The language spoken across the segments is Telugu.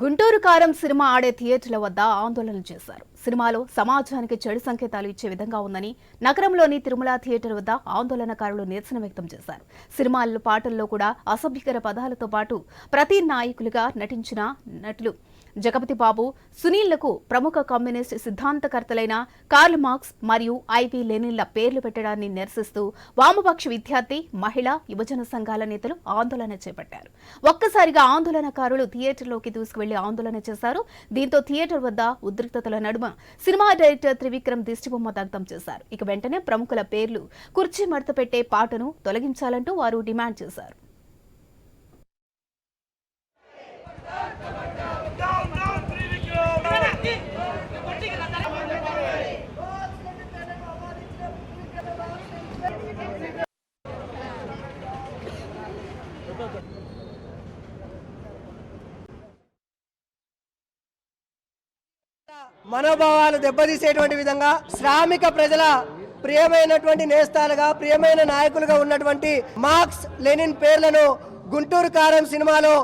గుంటూరు కారం సినిమా ఆడే థియేటర్ల వద్ద ఆందోళనలు చేశారు. సినిమాలో సమాజానికి చెడు సంకేతాలు ఇచ్చే విధంగా ఉందని నగరంలోని తిరుమల థియేటర్ వద్ద ఆందోళనకారులు నిరసన వ్యక్తం చేశారు. సినిమాల్లో పాటల్లో కూడా అసభ్యకర పదాలతో పాటు ప్రతి నాయకులుగా నటించిన నటులు జగపతి బాబు సునీళ్ళకు ప్రముఖ కమ్యూనిస్ట్ సిద్ధాంతకర్తలైన కార్ల్ మార్క్స్ మరియు ఐవి లెనిన్ల పేర్లు పెట్టడాన్ని నిరసిస్తూ వామపక్ష విద్యార్థి మహిళా యువజన సంఘాల నేతలు ఆందోళన చేపట్టారు. ఒక్కసారిగా ఆందోళనకారులు థియేటర్లోకి దూసుకువెళ్ళి ఆందోళన చేశారు. దీంతో థియేటర్ వద్ద ఉద్రిక్తతల నడుమ సినిమా డైరెక్టర్ త్రివిక్రమ్ దిష్టిబొమ్మ దగ్ధం చేశారు. ఇక వెంటనే ప్రముఖుల పేర్లు కుర్చీ మడత పెట్టే పాటను తొలగించాలంటూ వారు డిమాండ్ చేశారు. మనోభావాలు దెబ్బతీసేటువంటి విధంగా శ్రామిక ప్రజల ప్రియమైనటువంటి నేస్తాలుగా ప్రియమైన నాయకులుగా ఉన్నటువంటి మార్క్స్ లెనిన్ పేర్లను గుంటూరు కారం సినిమాలో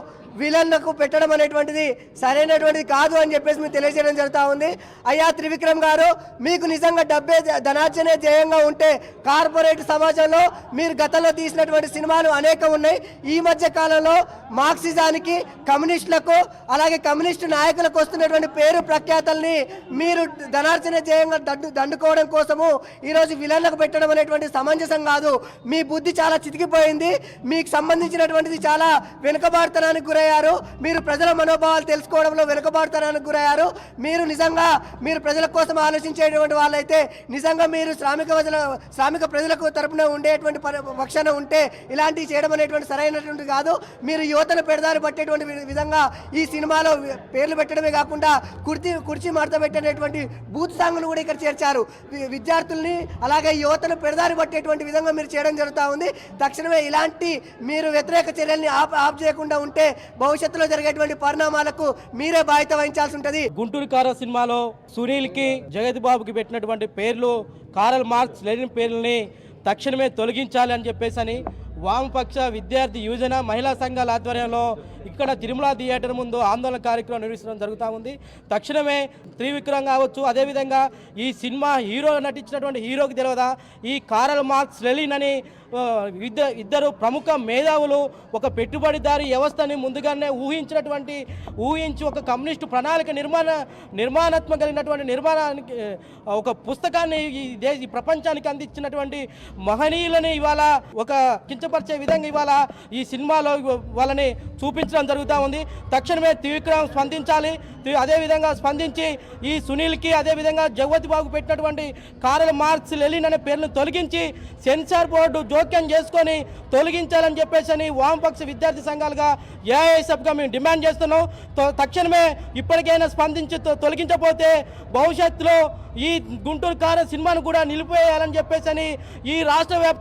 విలన్లకు పెట్టడం అనేటువంటిది సరైనటువంటిది కాదు అని చెప్పేసి మీకు తెలియజేయడం జరుగుతూ ఉంది. అయ్యా త్రివిక్రమ్ గారు మీకు నిజంగా డబ్బే ధనార్జనే ధ్యేయంగా ఉంటే కార్పొరేట్ సమాజంలో మీరు గతంలో తీసినటువంటి సినిమాలు అనేక ఉన్నాయి. ఈ మధ్య కాలంలో మార్క్సిజానికి కమ్యూనిస్టులకు అలాగే కమ్యూనిస్టు నాయకులకు వస్తున్నటువంటి పేరు ప్రఖ్యాతల్ని మీరు ధనార్జన ధ్యేయంగా దండు దండుకోవడం కోసము ఈరోజు విలన్లకు పెట్టడం అనేటువంటి సమంజసం కాదు. మీ బుద్ధి చాలా చితికిపోయింది. మీకు సంబంధించినటువంటిది చాలా వెనుకబాటుతనానికి గురయ్యారు మీరు ప్రజల మనోభావాలు తెలుసుకోవడంలో వెనుకబాటుతనానికి గురయ్యారు. మీరు నిజంగా మీరు ప్రజల కోసం ఆలోచించేటువంటి వాళ్ళైతే నిజంగా మీరు శ్రామిక ప్రజల శ్రామిక ప్రజలకు తరపున ఉండేటువంటి పరి- పక్షాన ఉంటే ఇలాంటివి చేయడం అనేటువంటి సరైనటువంటి కాదు. మీరు యువతను పెడదారి పట్టేటువంటి విధంగా ఈ సినిమాలో పేర్లు పెట్టడమే కాకుండా కుర్చీ కుర్చీ మడత పెట్టేటువంటి బూత్ సాంగ్ను కూడా ఇక్కడ చేర్చారు. విద్యార్థుల్ని అలాగే యువతను పెడదారి పట్టేటువంటి విధంగా మీరు చేయడం జరుగుతూ ఉంది. తక్షణమే ఇలాంటి మీరు వ్యతిరేక చర్యల్ని ఆప్ ఆప్ చేయకుండా ఉంటే భవిష్యత్తులో జరిగేటువంటి పరిణామాలకు మీరే బాధ్యత వహించాల్సి ఉంటుంది. గుంటూరు కార సినిమాలో సునీల్కి జగత్ బాబుకి పెట్టినటువంటి పేర్లు కారల్ మార్క్స్ లెనిన్ పేర్లని తక్షణమే తొలగించాలి అని చెప్పేసి అని వామపక్ష విద్యార్థి యువజన మహిళా సంఘాల ఆధ్వర్యంలో ఇక్కడ తిరుమల థియేటర్ ముందు ఆందోళన కార్యక్రమం నిర్వహించడం జరుగుతూ ఉంది. తక్షణమే త్రివిక్రమ్ కావచ్చు అదేవిధంగా ఈ సినిమా హీరో నటించినటువంటి హీరోకి తెలియదా ఈ కారల్ మార్క్స్ లెలిన్ అని ఇద్దరు ప్రముఖ మేధావులు ఒక పెట్టుబడిదారి వ్యవస్థని ముందుగానే ఊహించినటువంటి ఊహించి ఒక కమ్యూనిస్టు ప్రణాళిక నిర్మాణ నిర్మాణాత్మక కలిగినటువంటి నిర్మాణానికి ఒక పుస్తకాన్ని ఈ దేశ ఈ ప్రపంచానికి అందించినటువంటి మహనీయులని ఇవాళ ఒక కించపరిచే విధంగా ఇవాళ ఈ సినిమాలో వాళ్ళని చూపించడం జరుగుతూ ఉంది. తక్షణమే త్రివిక్రమ్ స్పందించాలి. అదేవిధంగా స్పందించి ఈ సునీల్కి అదేవిధంగా జగవతి బాబు పెట్టినటువంటి కారల్ మార్క్స్ లెలిన్ అనే పేర్లను తొలగించి సెన్సార్ బోర్డు జోక్యం చేసుకొని తొలగించాలని చెప్పేసి అని వామపక్ష విద్యార్థి సంఘాలుగా ఏఐఎస్ఎఫ్గా మేము డిమాండ్ చేస్తున్నాం. తో- తక్షణమే ఇప్పటికైనా స్పందించి తొ- తొలగించకపోతే భవిష్యత్తులో ఈ గుంటూరు కారు సినిమాను కూడా నిలిపేయాలని చెప్పేసి అని ఈ రాష్ట్ర